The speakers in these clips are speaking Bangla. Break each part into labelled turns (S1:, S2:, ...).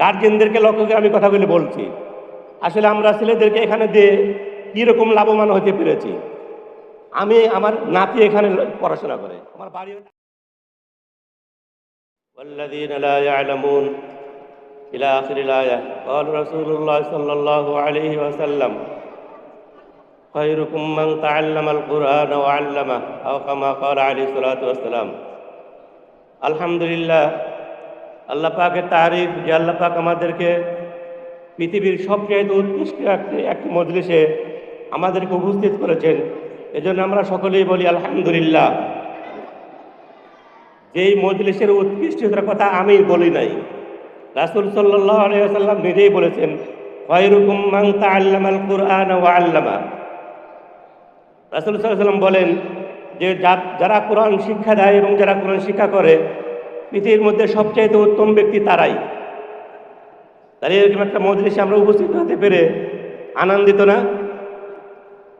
S1: গার্জেনদেরকে লক্ষ্য করে আমি কথাগুলি বলছি আসলে আমরা ছেলেদেরকে এখানে দিয়ে কীরকম লাভবান হতে পেরেছি আমি আমার নাতি এখানে পড়াশোনা করে আমার বাড়ি والذين لا يعلمون إلى آخر الآية قال رسول الله صلى الله عليه وسلم خيركم من تعلم القرآن وعلمه أو كما قال عليه الصلاة والسلام আলহামদুলিল্লাহ আল্লাহ পাকের তারিফ, যে আল্লাহ পাক আমাদেরকে পৃথিবীর সবচেয়ে উৎকৃষ্ট একটি একটি মজলিসে আমাদেরকে উপস্থিত করেছেন। এজন্য আমরা সকলেই বলি, আলহামদুলিল্লাহ। যেই মজলিসের উৎকৃষ্টতার কথা আমি বলি নাই, রাসুল সাল্লাহ আলিয়াল্লাম নিজেই বলেছেন, খয়রুকুম তাআল্লামাল কুরআন রাসুল সাল্লাম বলেন যে, যারা কোরআন শিক্ষা দেয় এবং যারা কোরআন শিক্ষা করে পৃথিবীর মধ্যে সবচাইতে উত্তম ব্যক্তি তারাই। তাহলে এরকম একটা মজলিসে আমরা উপস্থিত হতে পেরে আনন্দিত না?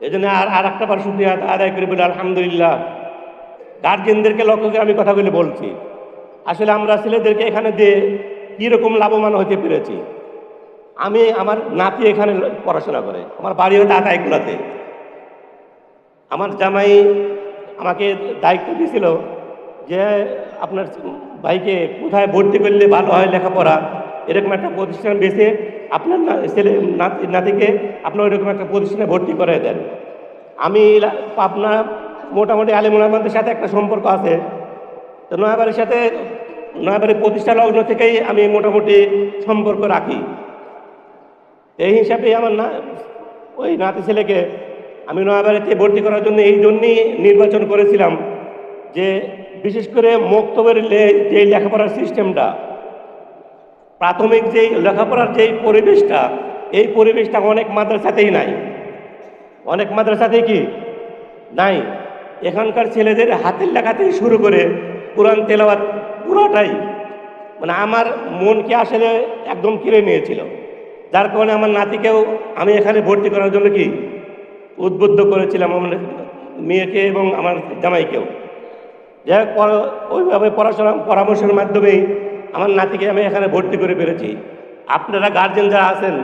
S1: এই জন্য আর আর একটা বার শুক্রিয়া আদায় করে বলি আলহামদুলিল্লাহ। গার্জেনদেরকে লক্ষ্য করে আমি কথাগুলি বলছি। আসলে আমরা ছেলেদেরকে এখানে দিয়ে কীরকম লাভবান হতে পেরেছি? আমি আমার নাতি এখানে পড়াশোনা করে, আমার বাড়ি হতে আতাইকুলাতে। আমার জামাই আমাকে দায়িত্ব দিয়েছিল যে আপনার ভাইকে কোথায় ভর্তি করলে ভালো হয় লেখাপড়া, এরকম একটা প্রতিষ্ঠান বেছে আপনার ছেলে, নাতি, নাতিকে আপনার এরকম একটা প্রতিষ্ঠানে ভর্তি করে দেন। আমি আপনার মোটামুটি আলিমুলামাদের সাথে একটা সম্পর্ক আছে। তো নয়াবাড়ির সাথে, নয়াবাড়ির প্রতিষ্ঠা লগ্ন থেকেই আমি মোটামুটি সম্পর্ক রাখি। এই হিসাবে আমার না, ওই নাতি ছেলেকে আমি নয়াবাড়িতে ভর্তি করার জন্য এই জন্যই নির্বাচন করেছিলাম যে বিশেষ করে মক্তবের যে লেখাপড়ার সিস্টেমটা, প্রাথমিক যেই লেখাপড়ার যেই পরিবেশটা, এই পরিবেশটা অনেক মাদ্রাসাতেই নাই। অনেক মাদ্রাসাতেই কি? নাই। এখানকার ছেলেদের হাতের লেখা থেকে শুরু করে কোরআন তেলাওয়াত পুরোটাই। মানে আমার মনকে আসলে একদম কিনে নিয়েছিল। যার কারণে আমার নাতিকেও আমি এখানে ভর্তি করার জন্য কি? উদ্বুদ্ধ করেছিলাম আমার মেয়েকে এবং আমার জামাইকেও। যাই হোক ওইভাবে পড়াশোনা, পরামর্শের মাধ্যমেই আমার নাতিকে আমি এখানে ভর্তি করে পেরেছি আপনারা গার্জেন যারা আছেন,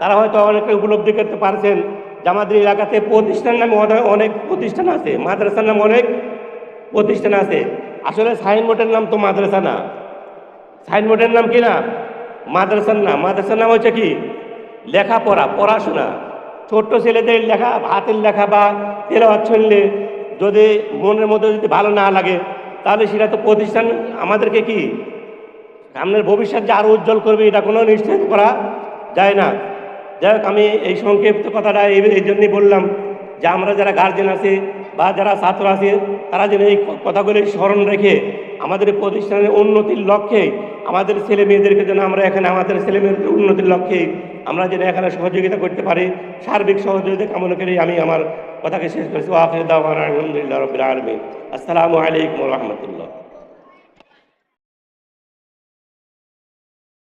S1: তারা হয়তো অনেকটা উপলব্ধি করতে পারছেন যে আমাদের এলাকাতে প্রতিষ্ঠান নামে অনেক অনেক প্রতিষ্ঠান আছে, মাদ্রাসার নামে অনেক প্রতিষ্ঠান আছে। আসলে সাইনবোর্ডের নাম তো মাদ্রাসা না। সাইনবোর্ডের নাম কি না? মাদ্রাসার নাম। মাদ্রাসার নাম হচ্ছে কি? লেখাপড়া, পড়াশোনা। ছোট্ট ছেলেদের লেখা, হাতের লেখা বা তেলাওয়াত শুনলে যদি মনের মধ্যে যদি ভালো না লাগে, তাহলে সেটা তো প্রতিষ্ঠান আমাদেরকে কি? সামনের ভবিষ্যৎ যে আরও উজ্জ্বল করবে, এটা কোনো নিশ্চিত করা যায় না। যাই হোক, আমি এই সংক্ষিপ্ত কথাটা এই জন্যই বললাম যে আমরা যারা গার্জেন আছে বা যারা ছাত্র আছে, তারা যেন এই কথাগুলি স্মরণ রেখে আমাদের প্রতিষ্ঠানের উন্নতির লক্ষ্যে আমাদের ছেলে মেয়েদেরকে যেন আমরা এখানে আমাদের ছেলে মেয়েদের উন্নতির লক্ষ্যে আমরা যেন এখানে সহযোগিতা করতে পারি, সার্বিক সহযোগিতা কামনা করে আমি আমার কথাকে শেষ করেছি। আসসালামু আলাইকুম রহমতুল্লাহ।